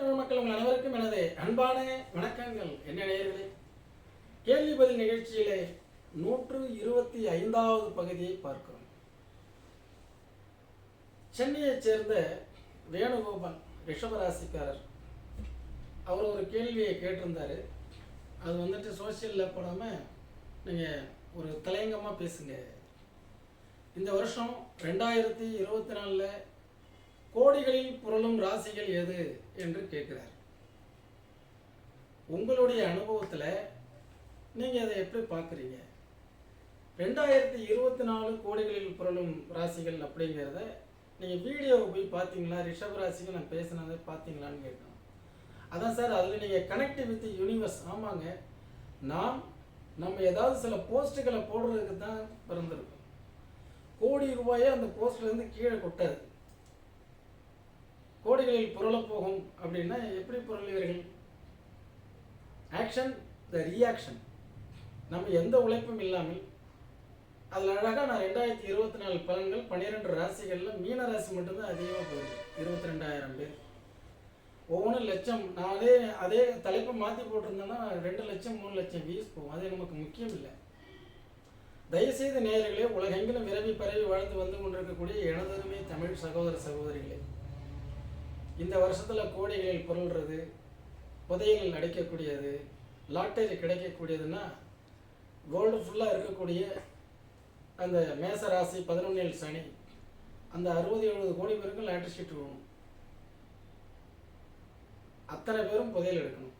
தமிழ் மக்கள் உங்கள் அனைவருக்கும் எனது அன்பான வணக்கங்கள். என்ன நேயர்களே? கேள்வி பதில் நிகழ்ச்சியிலே நூற்று இருபத்தி ஐந்தாவது பகுதியை பார்க்கிறோம். சென்னையைச் சேர்ந்த வேணுகோபால் ரிஷபராசிக்காரர். அவர் ஒரு கேள்வியை கேட்டிருந்தாரு. அது வந்துட்டு சோசியலில் போடாமல் நீங்கள் ஒரு தலையங்கமாக பேசுங்க. இந்த வருஷம் ரெண்டாயிரத்தி இருபத்தி நாலில் கோடிகளில் புரளும் ராசிகள் எது என்று கேட்கிறார். உங்களுடைய அனுபவத்தில் நீங்கள் அதை எப்படி பார்க்குறீங்க? ரெண்டாயிரத்தி இருபத்தி நாலு கோடிகளில் புரளும் ராசிகள் அப்படிங்கிறத நீங்கள் வீடியோவை போய் பார்த்தீங்களா? ரிஷப் ராசிக்கு நான் பேசினதை பார்த்தீங்களான்னு கேட்கணும். அதான் சார் அதில் நீங்கள் கனெக்ட் வித் யூனிவர்ஸ் ஆமாங்க. நாம் நம்ம ஏதாவது சில போஸ்ட்டுகளை போடுறதுக்கு தான் பிறந்திருக்கோம். கோடி ரூபாயை அந்த போஸ்ட்லேருந்து கீழே கொட்டாது. கோடிகளில் புரளப்போகும் அப்படின்னா எப்படி புரளுவீர்கள்? ஆக்ஷன் த ரியாக்ஷன் நம்ம எந்த உழைப்பும் இல்லாமல் அதில் அழகாக நான் ரெண்டாயிரத்தி இருபத்தி நாலு பலன்கள் பன்னிரெண்டு ராசிகளில் மீன ராசி மட்டும்தான் அதிகமாக போகுது. இருபத்தி ரெண்டாயிரம் பேர். ஒவ்வொன்றும் லட்சம் நான் அதே அதே தலைப்பை மாற்றி போட்டிருந்தேன்னா ரெண்டு லட்சம் மூணு லட்சம் வியூஸ் போகும். அது நமக்கு முக்கியம் இல்லை. தயவுசெய்து நேயர்களே உலகெங்கிலும் விரவி பரவி வாழ்ந்து வந்து கொண்டிருக்கக்கூடிய எனதருமே தமிழ் சகோதர சகோதரிகளே இந்த வருஷத்தில் கோடைகளில் புரள்றது புதையலில் அடைக்கக்கூடியது லாட்டரி கிடைக்கக்கூடியதுன்னா கோல்டு ஃபுல்லாக இருக்கக்கூடிய அந்த மேச ராசி பதினொன்னில் சனி. அந்த அறுபது எழுபது கோடி பேருக்கும் லாட்டரி ஷீட் வேணும். அத்தனை பேரும் புதையல் எடுக்கணும்.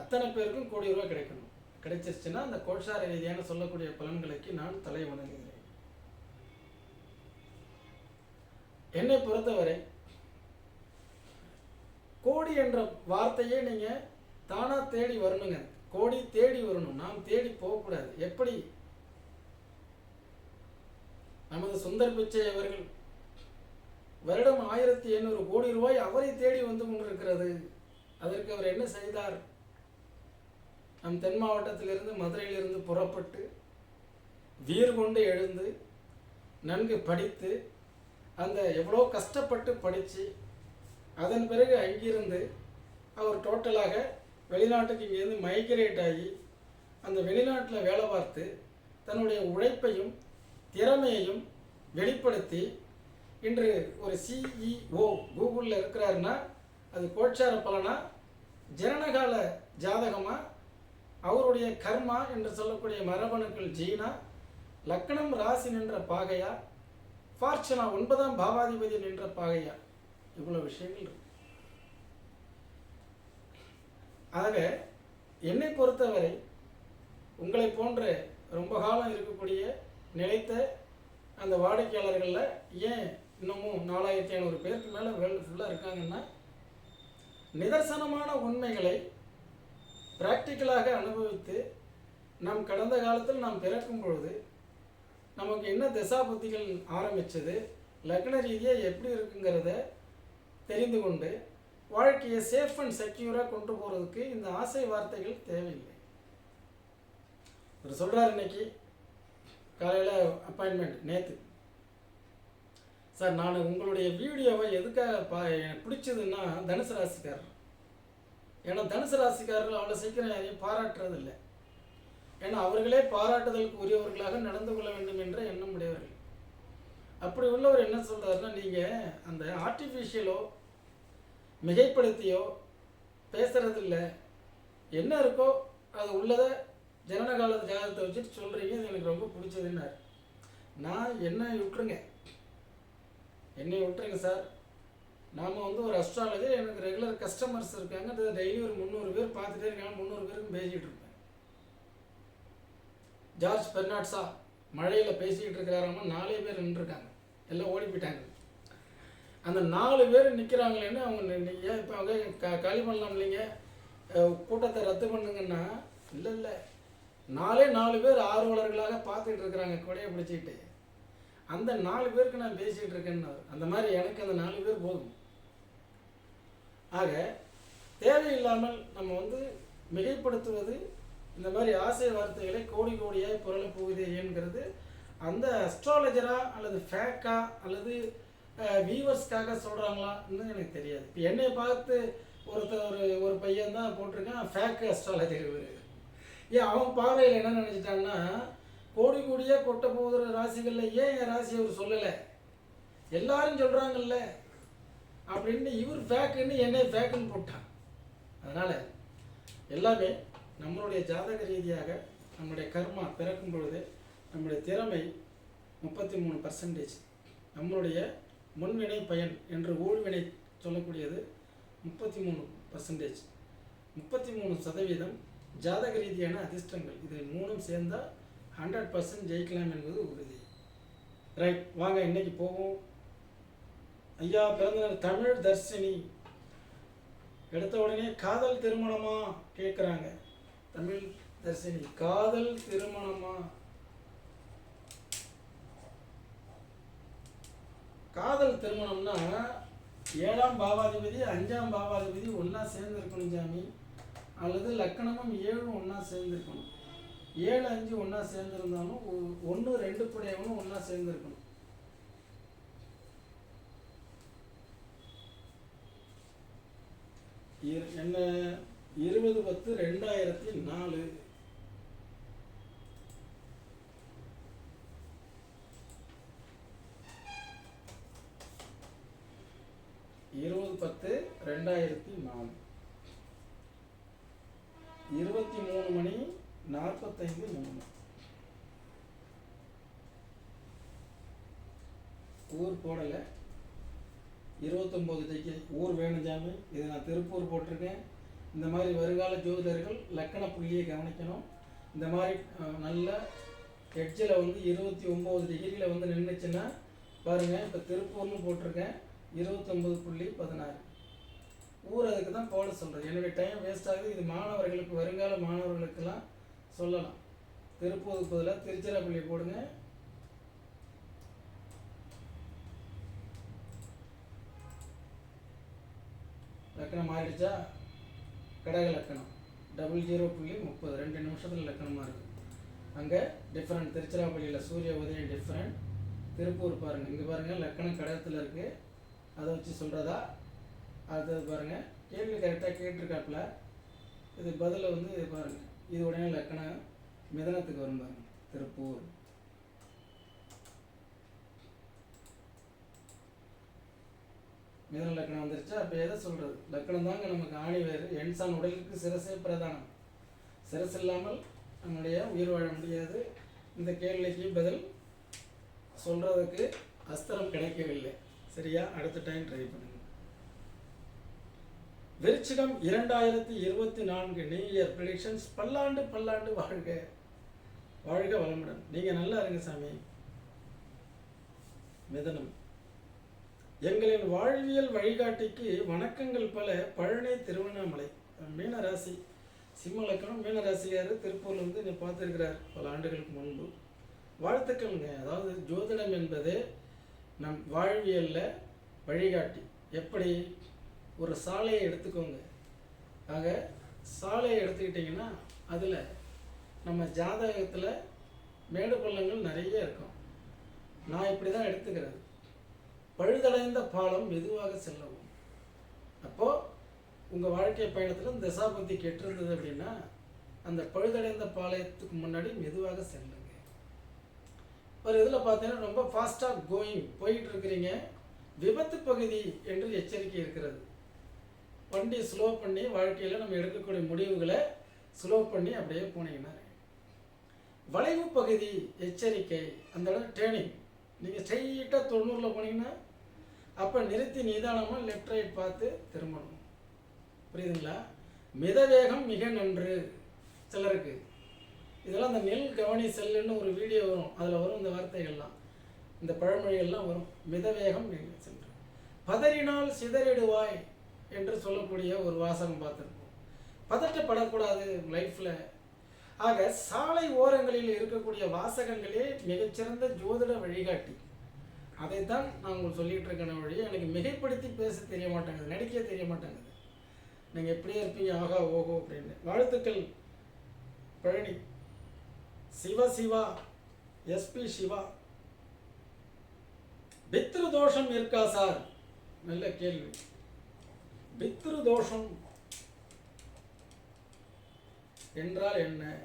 அத்தனை பேருக்கும் கோடி ரூபாய் கிடைக்கணும். கிடைச்சிருச்சுன்னா அந்த கோட்சார ரீதியான சொல்லக்கூடிய பலன்களுக்கு நான் தலை வணங்குகிறேன். என்னை பொறுத்தவரை கோடி என்ற வார்த்தையே நீங்கள் தானாக தேடி வரணுங்க. கோடி தேடி வரணும். நாம் தேடி போகக்கூடாது. எப்படி? நமது சுந்தர் பிச்சை அவர்கள் வருடம் ஆயிரத்தி எண்ணூறு கோடி ரூபாய் அவரை தேடி வந்து கொண்டிருக்கிறது. அதற்கு அவர் என்ன செய்தார்? நம் தென் மாவட்டத்திலிருந்து மதுரையிலிருந்து புறப்பட்டு வீர் கொண்டு எழுந்து நன்கு படித்து அந்த எவ்வளோ கஷ்டப்பட்டு படித்து அதன் பிறகு அங்கிருந்து அவர் டோட்டலாக வெளிநாட்டுக்கு இங்கேருந்து மைக்ரேட் ஆகி அந்த வெளிநாட்டில் வேலை பார்த்து தன்னுடைய உழைப்பையும் திறமையையும் வெளிப்படுத்தி இன்று ஒரு சிஇஓ கூகுளில் இருக்கிறாருன்னா அது கோட்சார பலனா ஜனனகால ஜாதகமா அவருடைய கர்மா என்று சொல்லக்கூடிய மரபணுக்கள் ஜீனா லக்னம் ராசி நின்ற பாகையா ஃபார்ச்சுனா ஒன்பதாம் பாவாதிபதி நின்ற பாகையா இவ்வளோ விஷயங்கள். இருக்கு ஆக என்னை பொறுத்தவரை உங்களை போன்ற ரொம்ப காலம் இருக்கக்கூடிய நிலைத்த அந்த வாடிக்கையாளர்களில் ஏன் இன்னமும் நாலாயிரத்தி ஐநூறு பேருக்கு மேலே வேர்ல்டு ஃபுல்லாக இருக்காங்கன்னா நிதர்சனமான உண்மைகளை ப்ராக்டிக்கலாக அனுபவித்து நம் கடந்த காலத்தில் நாம் பிறக்கும் பொழுது நமக்கு என்ன தசாபுத்திகள் ஆரம்பித்தது லக்ன ரீதியாக எப்படி இருக்குங்கிறத தெரிந்து கொண்டு வாழ்க்கையை சேஃப் அண்ட் செக்யூராக கொண்டு போகிறதுக்கு இந்த ஆசை வார்த்தைகள் தேவையில்லை. அவர் சொல்கிறார் இன்னைக்கு காலையில் அப்பாயின்மெண்ட் நேற்று சார் நான் உங்களுடைய வீடியோவை எதுக்காக பா எனக்கு பிடிச்சதுன்னா தனுசு ராசிக்காரர். ஏன்னா தனுசு ராசிக்காரர்கள் அவ்வளோ சீக்கிரம் யாரையும் பாராட்டுறது இல்லை ஏன்னா அவர்களே பாராட்டுதலுக்கு உரியவர்களாக நடந்து கொள்ள வேண்டும் என்ற எண்ணம் உடையவர்கள். அப்படி உள்ளவர் என்ன சொல்கிறாருன்னா நீங்கள் அந்த ஆர்டிஃபிஷியலோ மிகைப்படுத்தியோ பேசுகிறதில்ல என்ன இருக்கோ அது உள்ளதை ஜனன கால ஜாதகத்தை வச்சுட்டு சொல்கிறீங்க இது எனக்கு ரொம்ப பிடிச்சதுன்னார். நான் என்ன விட்டுருங்க. என்னை விட்டுருங்க சார். நாம் வந்து ஒரு அஸ்ட்ராலஜர் எனக்கு ரெகுலர் கஸ்டமர்ஸ் இருக்காங்க. அது டெய்லி ஒரு முந்நூறு பேர் பார்த்துட்டே இருக்காங்க. முந்நூறு பேருக்கும் பேசிகிட்டு இருப்பேன் ஜார்ஜ் பெர்னாட்ஸா மழையில் பேசிக்கிட்டு இருக்கிறாராம நாலே பேர் நின்றுருக்காங்க. எல்லாம் ஓடி போயிட்டாங்க. அந்த நாலு பேர் நிற்கிறாங்களேன்னு அவங்க ஏன் இப்போ அவங்க க காலி பண்ணலாம் இல்லைங்க? கூட்டத்தை ரத்து பண்ணுங்கன்னா இல்லை இல்லை. நாலே நாலு பேர் ஆர்வலர்களாக பார்த்துட்டு இருக்கிறாங்க கொடையை பிடிச்சிக்கிட்டு. அந்த நாலு பேருக்கு நான் பேசிகிட்டு இருக்கேன்னு அந்த மாதிரி எனக்கு அந்த நாலு பேர் போதும். ஆக தேவையில்லாமல் நம்ம வந்து மிகைப்படுத்துவது இந்த மாதிரி ஆசை வார்த்தைகளை கோடி கோடியாக புரளப் போகுது அந்த அஸ்ட்ராலஜரா அல்லது ஃபேக்கா அல்லது வியூவர்ஸ்க்காக சொல்கிறாங்களான்னு எனக்கு தெரியாது. இப்போ என்னை பார்த்து ஒருத்தர் ஒரு ஒரு பையன் தான் போட்டிருக்கான். ஃபேக் அஸ்ட்ராலஜர் இவர். ஏன் அவன் பார்வையில் என்ன நினச்சிட்டான்னா கோடி கோடியாக கொட்ட போகிற ராசிகளில் ஏன் என் ராசி அவர் சொல்லலை? எல்லாரும் சொல்கிறாங்கல்ல அப்படின்னு இவர் ஃபேக்குன்னு என்னை ஃபேக்குன்னு போட்டான். அதனால் எல்லாமே நம்மளுடைய ஜாதக ரீதியாக நம்முடைய கர்மா பிறக்கும் பொழுது நம்முடைய திறமை முப்பத்தி மூணு பர்சன்டேஜ் நம்மளுடைய முன்வினை பயன் என்று ஊழ்வினை சொல்லக்கூடியது முப்பத்தி மூணு பர்சன்டேஜ் முப்பத்தி மூணு சதவீதம் ஜாதக ரீதியான அதிர்ஷ்டங்கள். இது மூணும் சேர்ந்தால் ஹண்ட்ரட் பர்சன்ட் ஜெயிக்கலாம் என்பது உறுதி. ரைட் வாங்க இன்னைக்கு போவோம். ஐயா பிறந்த தமிழ் தர்ஷினி எடுத்த உடனே காதல் திருமணமா? கேட்குறாங்க தமிழ் தர்ஷினி காதல் திருமணமா? காதல் திருமணம்னா ஏழாம் பாவாதிபதி அஞ்சாம் பாவாதிபதி ஒன்றா சேர்ந்துருக்கணும் சாமி. அல்லது லக்கணமும் ஏழும் ஒன்றா சேர்ந்துருக்கணும். ஏழு அஞ்சு ஒன்றா சேர்ந்துருந்தாலும் ஒன்று ரெண்டு புடையவனும் ஒன்றா சேர்ந்துருக்கணும். என்ன இருபது பத்து ரெண்டாயிரத்தி நாலு. இருபது பத்து ரெண்டாயிரத்தி நாலு. இருபத்தி மூணு மணி நாற்பத்தைந்து மூணு ஊர் போடலை. இருபத்தொம்போது தைக்கு ஊர் வேணும் ஜாமி இது நான் திருப்பூர் போட்டிருக்கேன். இந்த மாதிரி வருங்கால ஜோதிடர்கள் லக்கண புள்ளியை கவனிக்கணும். இந்த மாதிரி நல்ல ஹெட்ஜில் வந்து இருபத்தி ஒம்பது டிகிரியில் வந்து நின்றுச்சுன்னா பாருங்கள் இப்போ திருப்பூர்னு போட்டிருக்கேன். இருபத்தொம்பது புள்ளி பதினாறு. ஊர் அதுக்கு தான் போட சொல்கிறது என்னுடைய டைம் வேஸ்ட் ஆகுது. இது மாணவர்களுக்கு வருங்கால மாணவர்களுக்கெல்லாம் சொல்லலாம். திருப்பூருக்கு பதிலாக திருச்சிராப்பள்ளி போடுங்க. லக்கணம் மாறிடுச்சா? கடக லக்கணம். டபுள் ஜீரோ புள்ளி முப்பது. ரெண்டு நிமிஷத்தில் லக்கணமாக இருக்குது அங்கே டிஃப்ரெண்ட் திருச்சிராப்பள்ளியில் சூரிய உதயம் டிஃப்ரெண்ட் திருப்பூர் பாருங்கள் இங்கே பாருங்கள் லக்கணம் கடகத்தில் இருக்குது அதை வச்சு சொல்கிறதா அடுத்தது பாருங்கள் கேள்வி கரெக்டாக கேட்டிருக்காப்புல. இது பதில் வந்து இது பாருங்கள் இது உடனே லக்கணம் மிதனத்துக்கு வரும் பாருங்க. திருப்பூர். மிதன லக்கணம் வந்துருச்சா? அப்போ எதை சொல்கிறது லக்கணம் தாங்க நமக்கு ஆணி வேறு. எண்சான் உடலுக்கு சிரசே பிரதானம். சிரசு இல்லாமல் நம்முடைய உயிர் வாழ முடியாது. இந்த கேள்விக்கு பதில் சொல்கிறதுக்கு அஸ்திரம் கிடைக்கவில்லை. சரியா? அடுத்த டைம் ட்ரை பண்ணுங்க. விருச்சிகம் இரண்டாயிரத்தி இருபத்தி நான்கு நியூ இயர் ப்ரிடிக்ஷன்ஸ் பல்லாண்டு பல்லாண்டு வாழ்க. வாழ்க வளமுடன். நீங்கள் நல்லா இருங்க சாமி. மிதனம். எங்களின் வாழ்வியல் வழிகாட்டிக்கு வணக்கங்கள் பல. பழனி திருவண்ணாமலை மீனராசி சிம்ம லக்கணம் மீன திருப்பூர்ல இருந்து நீ பார்த்துருக்கிறார் பல ஆண்டுகளுக்கு முன்பு. வாழ்த்துக்கள்ங்க. அதாவது ஜோதிடம் என்பது நம் வாழ்வியலில் வழிகாட்டி. எப்படி? ஒரு சாலையை எடுத்துக்கோங்க. ஆக சாலையை எடுத்துக்கிட்டிங்கன்னா அதில் நம்ம ஜாதகத்தில் மேடு பள்ளங்கள் நிறைய இருக்கும். நான் இப்படி தான் எடுத்துக்கிறது. பழுதடைந்த பாலம் மெதுவாக செல்லவும். அப்போது உங்கள் வாழ்க்கை பயணத்தில் திசாபுத்தி கெட்டிருந்தது அப்படின்னா அந்த பழுதடைந்த பாளையத்துக்கு முன்னாடி மெதுவாக செல்லும் ஒரு இதில் பார்த்தீங்கன்னா ரொம்ப ஃபாஸ்ட்டாக கோயிங் போயிட்டு இருக்கிறீங்க விபத்து பகுதி என்று எச்சரிக்கை இருக்கிறது. வண்டி ஸ்லோ பண்ணி வாழ்க்கையில் நம்ம எடுக்கக்கூடிய முடிவுகளை ஸ்லோ பண்ணி அப்படியே போனீங்கன்னா வளைவு பகுதி எச்சரிக்கை அந்த இடம் டேர்னிங் நீங்கள் ஸ்ட்ரைட்டாக தொண்ணூறில் போனீங்கன்னா அப்போ நிறுத்தி நிதானமாக லெஃப்ட் ரைட் பார்த்து திரும்பணும். புரியுதுங்களா? மிதவேகம் மிக நன்று. சிலருக்கு இதெல்லாம் அந்த நெல் கவனி செல்லுன்னு ஒரு வீடியோ வரும். அதில் வரும் இந்த வார்த்தைகள்லாம். இந்த பழமொழிகள்லாம் வரும். மிதவேகம் மிக சென்று. பதறினால் சிதறிடுவாய் என்று சொல்லக்கூடிய ஒரு வாசகம் பார்த்துருப்போம். பதட்டப்படக்கூடாது லைஃப்பில் ஆக சாலை ஓரங்களில் இருக்கக்கூடிய வாசகங்களே மிகச்சிறந்த ஜோதிட வழிகாட்டி. அதைத்தான் நான் உங்களுக்கு சொல்லிகிட்டு இருக்கேன் வழி எனக்கு மிகைப்படுத்தி பேச தெரிய மாட்டேங்குது நடிக்க தெரிய மாட்டேங்குது. நீங்கள் எப்படியே இருப்பீங்க ஆகா ஓஹோ அப்படின்னு. வாழ்த்துக்கள் பழனி. சிவ சிவா எஸ்பி சிவா. பித்ரு தோஷம் இருக்கா சார்? நல்ல கேள்வி. பித்ரு தோஷம் என்றால் என்ன?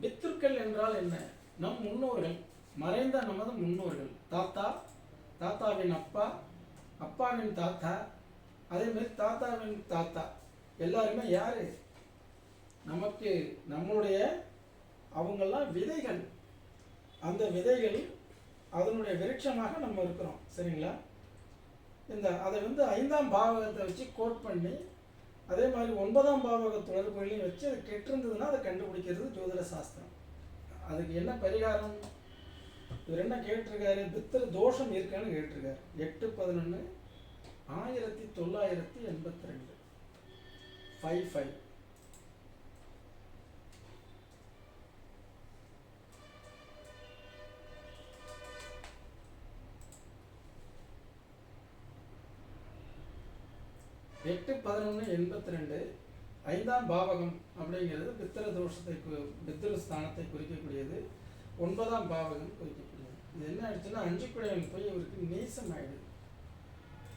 பித்ருக்கள் என்றால் என்ன? நம் முன்னோர்கள் மறைந்த நமது முன்னோர்கள். தாத்தா தாத்தாவின் அப்பா அப்பாவின் தாத்தா அதே மாதிரி தாத்தாவின் தாத்தா. எல்லாருமே யாரு? நமக்கு நம்மளுடைய அவங்கெல்லாம் விதைகள். அந்த விதைகள் அதனுடைய விருட்சமாக நம்ம இருக்கிறோம். சரிங்களா? இந்த அதை வந்து ஐந்தாம் பாவகத்தை வச்சு கோட் பண்ணி அதே மாதிரி ஒன்பதாம் பாவக தொடர்புகளையும் வச்சு அது கெட்டிருந்ததுன்னா அதை கண்டுபிடிக்கிறது ஜோதிட சாஸ்திரம். அதுக்கு என்ன பரிகாரம்? இவர் என்ன கேட்டிருக்காரு? பித்திரு தோஷம் இருக்கான்னு கேட்டிருக்காரு. எட்டு பதினொன்று ஆயிரத்தி தொள்ளாயிரத்தி எண்பத்தி ரெண்டு. ஃபைவ் ஃபைவ் எட்டு பதினொன்று எண்பத்தி ரெண்டு ஐந்தாம் பாவகம் அப்படிங்கிறது பித்திர தோஷத்தை பித்திர ஸ்தானத்தை குறிக்கக்கூடியது. ஒன்பதாம் பாவகம் குறிக்கக்கூடியது. இது என்ன ஆயிடுச்சுன்னா அஞ்சு குழைவன் போய் இவருக்கு நீசம் ஆயிடுது.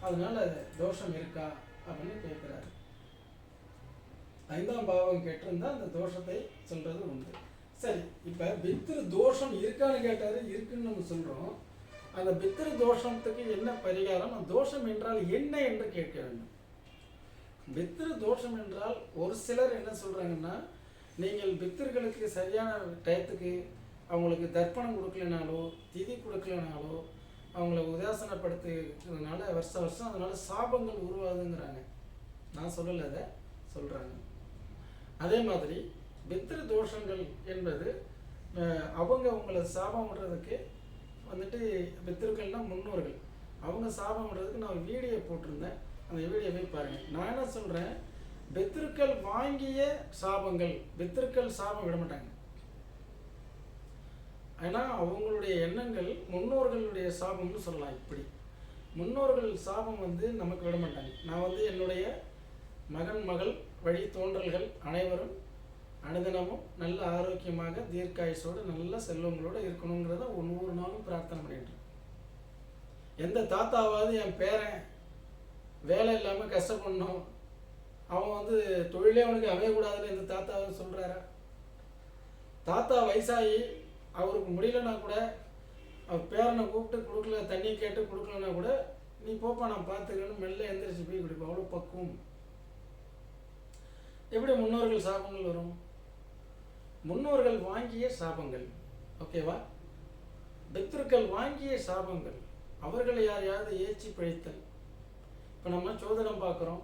அதனால தோஷம் இருக்கா அப்படின்னு கேட்குறாரு. ஐந்தாம் பாவம் கேட்டிருந்தா அந்த தோஷத்தை சொல்றது உண்டு. சரி இப்போ பித்திரு தோஷம் இருக்கான்னு கேட்டாரு இருக்குன்னு நம்ம சொல்றோம். அந்த பித்திரு தோஷத்துக்கு என்ன பரிகாரம்? தோஷம் என்றால் என்ன என்று கேட்க வேண்டும். பித்திரு தோஷம் என்றால் ஒரு சிலர் என்ன சொல்கிறாங்கன்னா நீங்கள் பித்திருக்களுக்கு சரியான டயத்துக்கு அவங்களுக்கு தர்ப்பணம் கொடுக்கலனாலோ திதி கொடுக்கலனாலோ அவங்கள உதாசனப்படுத்துறதுனால வருஷம் வருஷம் அதனால் சாபங்கள் உருவாதுங்கிறாங்க நான் சொல்லலை அதை சொல்கிறாங்க அதே மாதிரி பித்திரு தோஷங்கள் என்பது அவங்க அவங்கள சாபம் விடுறதுக்கு வந்துட்டு பித்திருக்கள்னா முன்னோர்கள். அவங்க சாபம் விடுறதுக்கு நான் வீடியோ போட்டிருந்தேன். அந்த வீடியோ போய் பாருங்க. நான் என்ன சொல்கிறேன் பித்திருக்கள் வாங்கிய சாபங்கள் பித்திருக்கள் சாபம் விட மாட்டாங்க. ஏன்னா அவங்களுடைய எண்ணங்கள் முன்னோர்களுடைய சாபம்னு சொல்லலாம் இப்படி. முன்னோர்கள் சாபம் வந்து நமக்கு விட மாட்டாங்க. நான் வந்து என்னுடைய மகன் மகள் வழி தோன்றல்கள் அனைவரும் அனுதினமும் நல்ல ஆரோக்கியமாக தீர்க்காயுசோடு நல்ல செல்வங்களோடு இருக்கணுங்கிறத ஒவ்வொரு நாளும் பிரார்த்தனை பண்ணிட்டு எந்த தாத்தாவாவது என் பேரன் வேலை இல்லாமல் கஷ்டப்படணும். அவன் வந்து தொழிலே அவனுக்கு அமையக்கூடாதுன்னு இந்த தாத்தா சொல்கிறாரா தாத்தா வயசாகி அவருக்கு முடியலன்னா கூட அவர் பேரனை கூப்பிட்டு கொடுக்கல தண்ணி கேட்டு கொடுக்கலன்னா கூட நீ போப்பா நான் பார்த்துக்கிறேன்னு மெல்ல எந்திரிச்சு போய் குடிப்போம் அவ்வளோ பக்குவம். எப்படி முன்னோர்கள் சாபங்கள் வரும்? முன்னோர்கள் வாங்கிய சாபங்கள். ஓகேவா? பித்ருக்கள் வாங்கிய சாபங்கள். அவர்களை யாரையாவது ஏச்சி பிழைத்தல்? இப்போ நம்ம சோதனம் பார்க்குறோம்.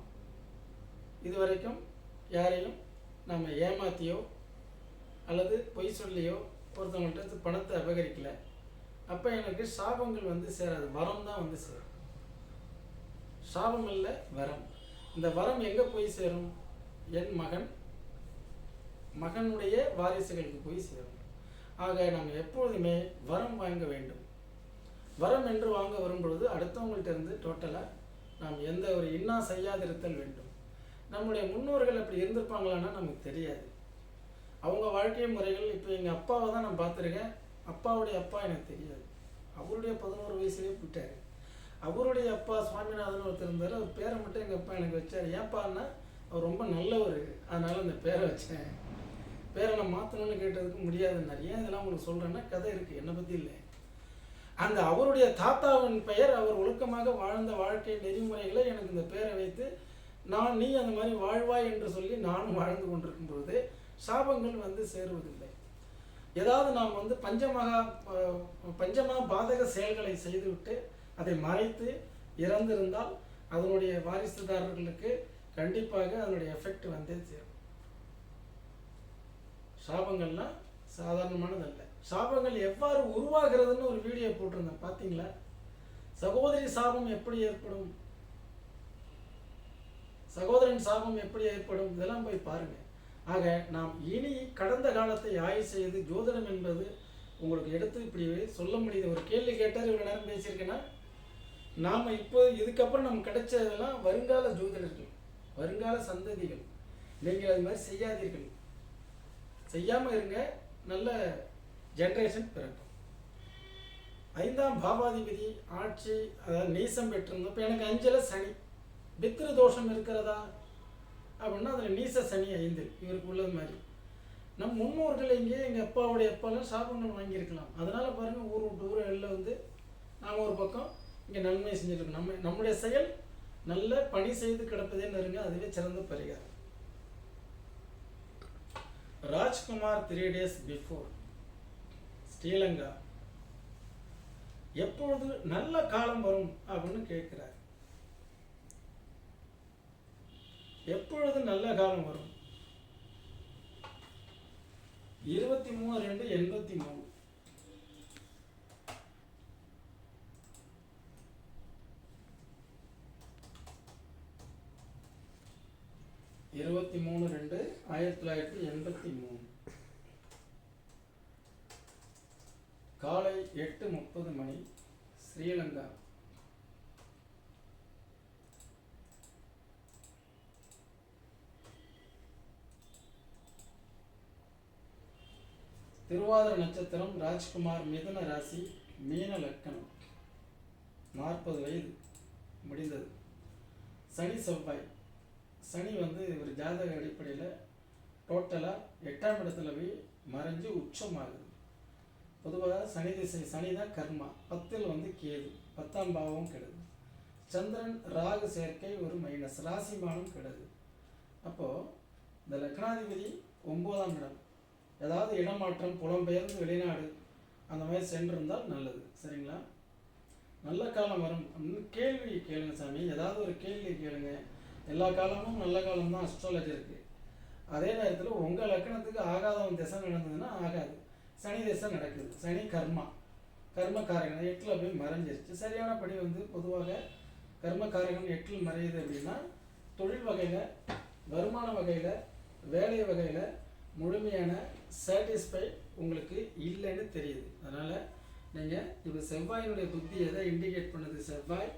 இது வரைக்கும் யாரையும் நம்ம ஏமாத்தியோ அல்லது பொய் சொல்லியோ ஒருத்தவங்கள்ட்ட இருந்து பணத்தை அபகரிக்கலை. அப்போ எனக்கு சாபங்கள் வந்து சேராது. வரம் தான் வந்து சேரும். சாபம் இல்லை வரம். இந்த வரம் எங்கே போய் சேரும்? என் மகன் மகனுடைய வாரிசுகளுக்கு போய் சேரும். ஆக நாம் எப்பொழுதுமே வரம் வாங்க வேண்டும். வரம் என்று வாங்க வரும்பொழுது அடுத்தவங்கள்ட்ட இருந்து டோட்டலாக நாம் எந்த ஒரு இன்னா செய்யாதிருத்தல் வேண்டும். நம்முடைய முன்னோர்கள் அப்படி இருந்திருப்பாங்களான்னா நமக்கு தெரியாது. அவங்க வாழ்க்கை முறைகள் இப்போ எங்கள் அப்பாவை தான் நான் பார்த்துருக்கேன். அப்பாவுடைய அப்பா எனக்கு தெரியாது. அவருடைய பதினோரு வயசுலேயே போயிட்டார். அவருடைய அப்பா சுவாமிநாதன் ஒருத்தர் இருந்தார். அவர் பேரை மட்டும் எங்கள் அப்பா எனக்கு வச்சார். ஏன்ப்பான்னா அவர் ரொம்ப நல்லவர். அதனால் அந்த பேரை வச்சேன். பேரை நான் மாற்றணும்னு கேட்டதுக்கு முடியாதுன்னாரு. ஏன் இதெல்லாம் உங்களுக்கு சொல்கிறேன்னா கதை இருக்குது என்னை பற்றி இல்லை. அந்த அவருடைய தாத்தாவின் பெயர் அவர் ஒழுக்கமாக வாழ்ந்த வாழ்க்கை நெறிமுறைகளை எனக்கு இந்த பெயரை வைத்து நான் நீ அந்த மாதிரி வாழ்வாய் என்று சொல்லி நானும் வாழ்ந்து கொண்டிருக்கும் பொழுது சாபங்கள் வந்து சேருவதில்லை. ஏதாவது நாம் வந்து பஞ்சமகா பஞ்சமா பாதக செயல்களை செய்துவிட்டு அதை மறைத்து இறந்திருந்தால் அதனுடைய வாரிசுதாரர்களுக்கு கண்டிப்பாக அதனுடைய எஃபெக்ட் வந்தே சேரும் சாபங்கள்லாம் சாதாரணமானதல்ல. சாபங்கள் எவ்வாறு உருவாகிறதுன்னு ஒரு வீடியோ போட்டிருந்தேன். பார்த்தீங்களா? சகோதரி சாபம் எப்படி ஏற்படும்? சகோதரன் சாபம் எப்படி ஏற்படும்? இதெல்லாம் போய் பாருங்க. ஆக நாம் இனி கடந்த காலத்தை ஆய்வு செய்து ஜோதிடம் என்பது உங்களுக்கு எடுத்து இப்படி சொல்ல முடியுது. ஒரு கேள்வி கேட்டார் இவ்வளோ நேரம் பேசியிருக்கேன்னா நாம் இப்போ இதுக்கப்புறம் நம்ம கிடைச்சதெல்லாம் வருங்கால ஜோதிடர்கள் வருங்கால சந்ததிகள். நீங்கள் அது மாதிரி செய்யாதீர்கள். செய்யாமல் இருங்க. நல்ல ஜென்ரேஷன் பிறக்கும். ஐந்தாம் பாபாதிபதி ஆட்சி அதாவது நீசம் பெற்றிருந்தோம் இப்போ எனக்கு அஞ்சல சனி பித்ரு தோஷம் இருக்கிறதா? அப்படின்னா அதில் நீச சனி ஐந்து இவருக்கு உள்ளது மாதிரி. நம் முன்னோர்கள் இங்கே எங்கள் அப்பாவுடைய அப்பாலாம் சாபங்கள் வாங்கியிருக்கலாம். அதனால் பாருங்கள் ஊர் விட்டு ஊர் வெளில வந்து நாம் ஒரு பக்கம் இங்கே நன்மை செஞ்சுருக்கோம். நம்ம நம்முடைய செயல் நல்ல பணி செய்து கிடப்பதே நெருங்க அதுவே சிறந்த பரிகாரம். Rajkumar three days before. Sri Lanka. எப்பொழுது நல்ல காலம் வரும் அப்படின்னு கேட்கிறார். எப்பொழுது நல்ல காலம் வரும்? இருபத்தி மூணு ரெண்டு எண்பத்தி மூணு. இருபத்தி மூணு ரெண்டு ஆயிரத்தி தொள்ளாயிரத்தி எண்பத்தி மூணு காலை எட்டு முப்பது மணி ஸ்ரீலங்கா திருவாதிர நட்சத்திரம் ராஜ்குமார் மிதுன ராசி மீன லக்கணம். நாற்பது வயது முடிந்தது. சனி செவ்வாய். சனி வந்து ஒரு ஜாதக அடிப்படையில் டோட்டலாக எட்டாம் இடத்துல போய் மறைஞ்சு உச்சமாகுது. பொதுவாக சனி திசை சனி தான் கர்மா. பத்தில் வந்து கேது. பத்தாம் பாவம் கெடுது. சந்திரன் ராகு சேர்க்கை ஒரு மைனஸ் ராசிமானம் கெடுது. அப்போது இந்த லக்னாதிபதி ஒம்போதாம் இடம். ஏதாவது இடமாற்றம் புலம்பெயர்ந்து வெளிநாடு அந்த மாதிரி சென்றிருந்தால் நல்லது. சரிங்களா? நல்ல காலம் வரும். அப்படின்னு கேள்வி கேளுங்க சாமி. ஏதாவது ஒரு கேள்வி கேளுங்க. எல்லா காலமும் நல்ல காலம் தான். அஸ்ட்ராலஜி இருக்குது அதே நேரத்தில் உங்கள் லக்கணத்துக்கு ஆகாதவன் திசை நடந்ததுன்னா ஆகாது. சனி திசை நடக்குது. சனி கர்மா. கர்மக்காரகன் எட்டில் போய் மறைஞ்சிருச்சு. சரியான படி வந்து பொதுவாக கர்மக்காரகன் எட்டில் மறையுது அப்படின்னா தொழில் வகையில் வருமான வகையில் வேலை வகையில் முழுமையான சாட்டிஸ்ஃபை உங்களுக்கு இல்லைன்னு தெரியுது. அதனால் நீங்கள் இப்போ செவ்வாயினுடைய புத்தி எதை இண்டிகேட் பண்ணுது? செவ்வாய்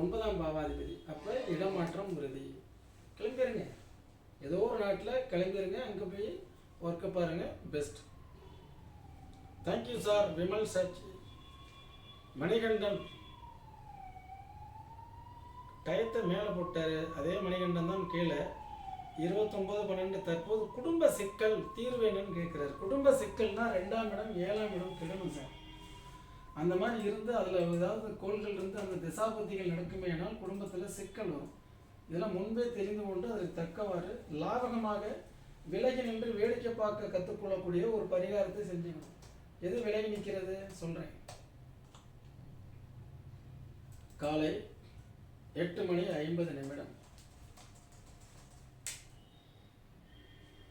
ஒன்பதாம் பாவாதிபதி. அப்போ இடமாற்றம் உறுதி. கிளம்பிடுங்க ஏதோ ஒரு நாட்டில் கிளம்பிடுங்க அங்கே போய் ஒர்க்கை பாருங்கள் best thank you sir Vimal such Manikandan. டயத்தை மேலே போட்டார். அதே மணிகண்டன் தான் கீழே. இருபத்தொம்போது பன்னெண்டு தற்போது குடும்ப சிக்கல் தீர்வு என்னன்னு கேட்குறாரு. குடும்ப சிக்கல்னா ரெண்டாம் இடம் ஏழாம் இடம் கெடணும் சார். அந்த மாதிரி இருந்து அதில் ஏதாவது கோள்கள் இருந்து அந்த திசாபுத்திகள் நடக்குமே ஆனால் குடும்பத்தில் சிக்கல் வரும். இதெல்லாம் முன்பே தெரிந்து கொண்டு அதற்கு தக்கவாறு லாபகமாக விலகி நின்று வேடிக்கை பார்க்க கற்றுக்கொள்ளக்கூடிய ஒரு பரிகாரத்தை செஞ்சுக்கணும். எது விலகி நிற்கிறது சொல்கிறேன் காலை எட்டு மணி ஐம்பது நிமிடம்.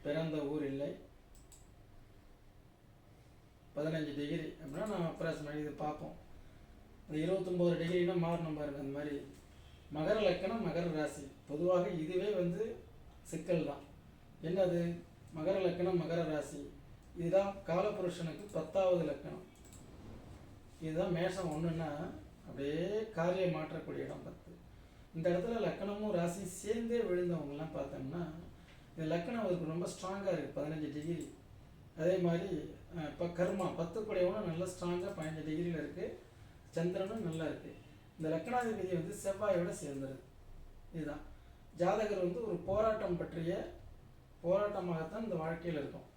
பிறந்த ஊர் இல்லை. பதினஞ்சு டிகிரி அப்படின்னா நம்ம பண்ணி இது பார்ப்போம். இந்த இருபத்தொம்போது டிகிரினா மாறணும் பாருங்க அந்த மாதிரி. மகர லக்கணம் மகர ராசி. பொதுவாக இதுவே வந்து சிக்கல் தான். என்னது? மகர லக்கணம் மகர ராசி. இதுதான் காலபுருஷனுக்கு பத்தாவது லக்கணம். இதுதான் மேஷம் ஒன்றுன்னா அப்படியே காரியம் மாற்றக்கூடிய இடம் பத்து. இந்த இடத்துல லக்கணமும் ராசி சேர்ந்தே விழுந்தவங்கலாம் பார்த்தோம்னா இந்த லக்கணம் அவருக்கு ரொம்ப ஸ்ட்ராங்காக இருக்குது பதினஞ்சு டிகிரி அதே மாதிரி இப்போ கர்மா பத்து குடையவனும் நல்லா ஸ்ட்ராங்காக பதினஞ்சு டிகிரியில் இருக்குது சந்திரனும் நல்லா இருக்குது இந்த லக்னாதிபதி வந்து செவ்வாயோட சேர்ந்துருது இதுதான். ஜாதகர் வந்து ஒரு போராட்டம் பற்றிய போராட்டமாகத்தான் இந்த வாழ்க்கையில் இருக்கும்.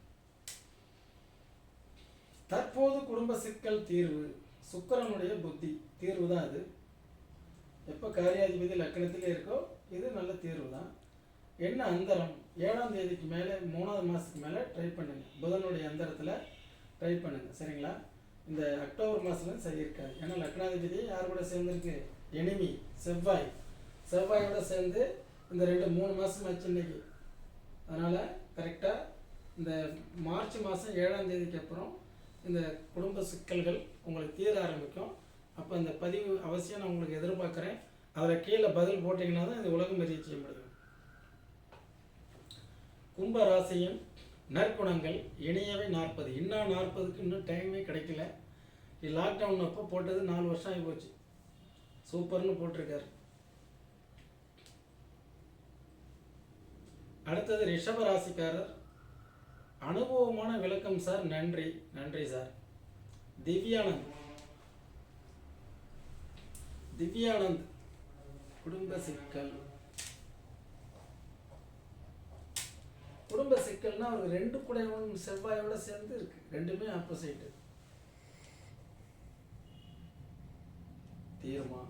தற்போது குடும்ப சிக்கல் தீர்வு. சுக்கரனுடைய புத்தி. தீர்வு தான் அது. எப்போ காரியாதிபதி லக்கணத்திலே இருக்கோ இது நல்ல தீர்வு தான் என்ன அந்தரம்? ஏழாம் தேதிக்கு மேலே மூணாவது மாதத்துக்கு மேலே ட்ரை பண்ணுங்கள் புதனுடைய அந்தரத்தில் ட்ரை பண்ணுங்கள் சரிங்களா? இந்த அக்டோபர் மாதத்துல சரி இருக்காது. ஏன்னா லக்னாதிபதி யார் கூட சேர்ந்துருக்கு? எனிமி செவ்வாய். செவ்வாயோட சேர்ந்து இந்த ரெண்டு மூணு மாதம் ஆச்சு இன்னைக்கு. அதனால் கரெக்டாக இந்த மார்ச் மாதம் ஏழாம் தேதிக்கு அப்புறம் இந்த குடும்ப சிக்கல்கள் உங்களுக்கு தீர ஆரம்பிக்கும். அப்போ இந்த பதிவு அவசியம் நான் உங்களுக்கு எதிர்பார்க்குறேன். அதில் கீழே பதில் போட்டிங்கன்னா தான் இந்த உலகம் அறிய செய்ய முடியும். கும்ப ராசியின் நற்குணங்கள் இணையவை நாற்பது. இன்னும் நாற்பதுக்கு இன்னும் டைமே கிடைக்கல. லாக்டவுன் அப்போ போட்டது நாலு வருஷம் ஆகி போச்சு சூப்பர்னு போட்டிருக்காரு. அடுத்தது ரிஷப ராசிக்காரர். அனுபவமான விளக்கம் சார். நன்றி. நன்றி சார். திவ்யானந்த். திவ்யானந்த் குடும்ப சிக்கல். குடும்ப சிக்கல்னா அவருக்கு ரெண்டு குடையவன் செவ்வாயோட சேர்ந்து இருக்கு. ரெண்டுமே opposite தீர்மா?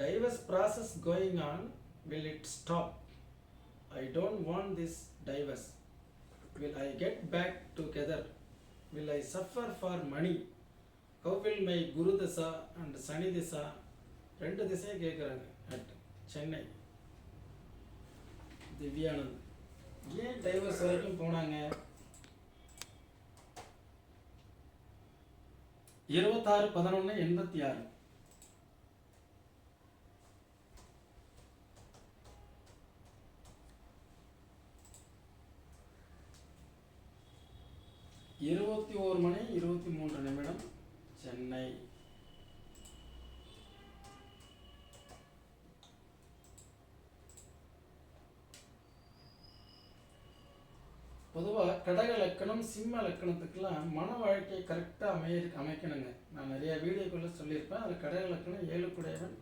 Divorce process going on will it stop I don't want this divorce will I get back together will I suffer for money how will my Guru dasha and Shani dasha ரெண்டு திசையும் கேட்குறாங்க சென்னை. திவ்யானந்த். ஏன் divorce வரைக்கும் போனாங்க? இருபத்தாறு பதினொன்று எண்பத்தி ஆறு இருபத்தி ஓரு மணி இருபத்தி மூன்று நிமிடம் சென்னை பொதுவாக கடக லக்கணம் சிம்ம லக்கணத்துக்கெல்லாம் மன வாழ்க்கையை கரெக்டாக அமைய அமைக்கணுங்க. நான் நிறைய வீடியோக்குள்ளே சொல்லியிருப்பேன். அதில் கடக லக்கணம் ஏழு குடையவன்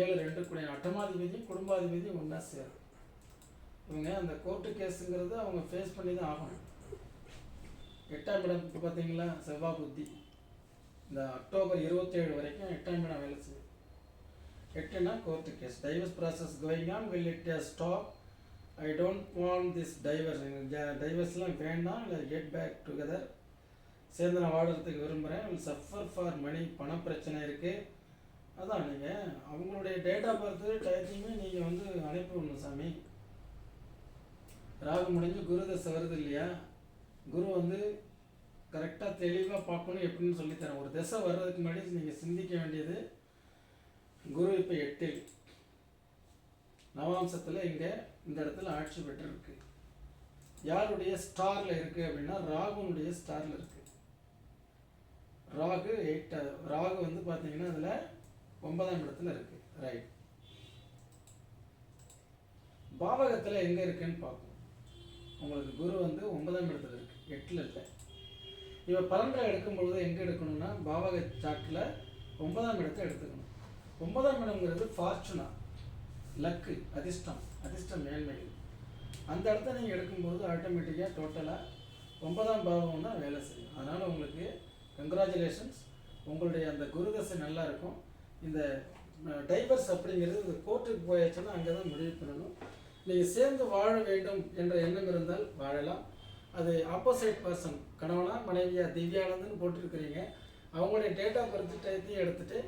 ஏழு ரெண்டு குடையவன் அட்டமாதிபதியும் குடும்பாதிபதியும் ஒன்றா சேரும். இவங்க அந்த கோர்ட்டு கேஸுங்கிறது அவங்க ஃபேஸ் பண்ணி தான் ஆகணும். எட்டாம் இடம் இப்போ பார்த்தீங்களா செவ்வா புத்தி. இந்த அக்டோபர் இருபத்தேழு வரைக்கும் எட்டாம் இடம் வேலை செய்யும். எட்டுனா court case divorce process going on will it stop I don't want this divorce டைவர்ஸ்லாம் வேண்டாம். இல்லை கெட் பேக் டுகெதர் சேர்ந்து நான் வாடுறதுக்கு விரும்புகிறேன் வில் சஃபர் ஃபார் மணி பண பிரச்சனை இருக்குது அதான் நீங்கள் அவங்களுடைய டேட் ஆஃப் டயத்தையுமே நீங்கள் வந்து அனுப்பி விடணும் சாமி. ராகு முடிஞ்சு குரு தசை வருது இல்லையா? குரு வந்து கரெக்டாக தெளிவாக பார்க்கணும் எப்படின்னு சொல்லித்தரேன். ஒரு திசை வர்றதுக்கு முன்னாடி நீங்கள் சிந்திக்க வேண்டியது குரு இப்போ எட்டில். நவாம்சத்தில் இங்கே இந்த இடத்துல ஆட்சி பெற்றிருக்கு. யாருடைய ஸ்டாரில் இருக்குது அப்படின்னா ராகுனுடைய ஸ்டாரில் இருக்குது ராகு எயிட் ராகு வந்து பார்த்தீங்கன்னா அதில் ஒன்பதாம் இடத்துல இருக்குது ரைட் பாவகத்தில் எங்கே இருக்குன்னு பார்ப்போம். உங்களுக்கு குரு வந்து ஒன்பதாம் இடத்துல இருக்குது எட்டில் இல்லை. இப்போ பரம்பரை எடுக்கும்பொழுது எங்கே எடுக்கணும்னா பாவக சாட்டில் ஒன்பதாம் இடத்தை எடுத்துக்கணும். ஒன்பதாம் இடம்ங்கிறது ஃபார்ச்சுனா லக்கு அதிர்ஷ்டம். அதிர்ஷ்டம் மேன்மை. அந்த இடத்த நீங்கள் எடுக்கும்போது ஆட்டோமேட்டிக்காக டோட்டலாக ஒன்பதாம் பாவம்னா வேலை செய்யும். அதனால் உங்களுக்கு கங்க்ராச்சுலேஷன்ஸ் உங்களுடைய அந்த குருதசை நல்லா இருக்கும். இந்த டைவர்ஸ் அப்படிங்கிறது இந்த கோர்ட்டுக்கு போயாச்சுன்னா அங்கே தான் முடிவு பண்ணணும். நீங்கள் சேர்ந்து வாழ வேண்டும் என்ற எண்ணம் இருந்தால் வாழலாம். அது ஆப்போசிட் பர்சன் கணவனா மனைவியா திவ்யானந்துன்னு போட்டிருக்கிறீங்க. அவங்களுடைய டேட் ஆஃப் பர்த் டயத்தையும் எடுத்துகிட்டு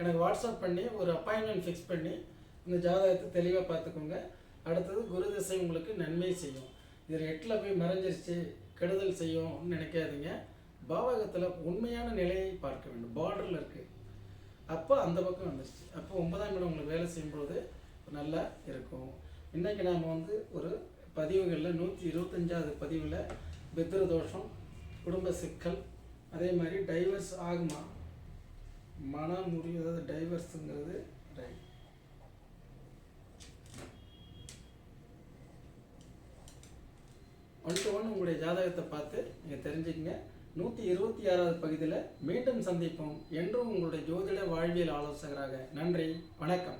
எனக்கு வாட்ஸ்அப் பண்ணி ஒரு அப்பாயின்மெண்ட் ஃபிக்ஸ் பண்ணி இந்த ஜாதகத்தை தெளிவாக பார்த்துக்கோங்க. அடுத்தது குரு திசை உங்களுக்கு நன்மை செய்யும். இதில் எட்டில் போய் மறைஞ்சிருச்சு கெடுதல் செய்யும்னு நினைக்காதீங்க. பாவகத்தில் உண்மையான நிலையை பார்க்க வேண்டும். பார்டரில் இருக்குது அப்போ அந்த பக்கம் வந்துருச்சு. அப்போ ஒன்பதாம் இடம் உங்களுக்கு வேலை செய்யும்போது நல்லா இருக்கும். இன்றைக்கி நாம் வந்து ஒரு பதிவுகளில் நூற்றி இருபத்தஞ்சாவது பதிவில் பித்ரு தோஷம் குடும்ப சிக்கல் அதே மாதிரி டைவர்ஸ் ஆகுமா? மன முறிவு அதாவது டைவர்ஸுங்கிறது ரைட் ஒன் டு ஒன் உங்களுடைய ஜாதகத்தை பார்த்து நீங்கள் தெரிஞ்சுக்கங்க. நூற்றி இருபத்தி ஆறாவது பகுதியில் மீண்டும் சந்திப்போம் என்றும் உங்களுடைய ஜோதிட வாழ்வியல் ஆலோசகராக நன்றி வணக்கம்.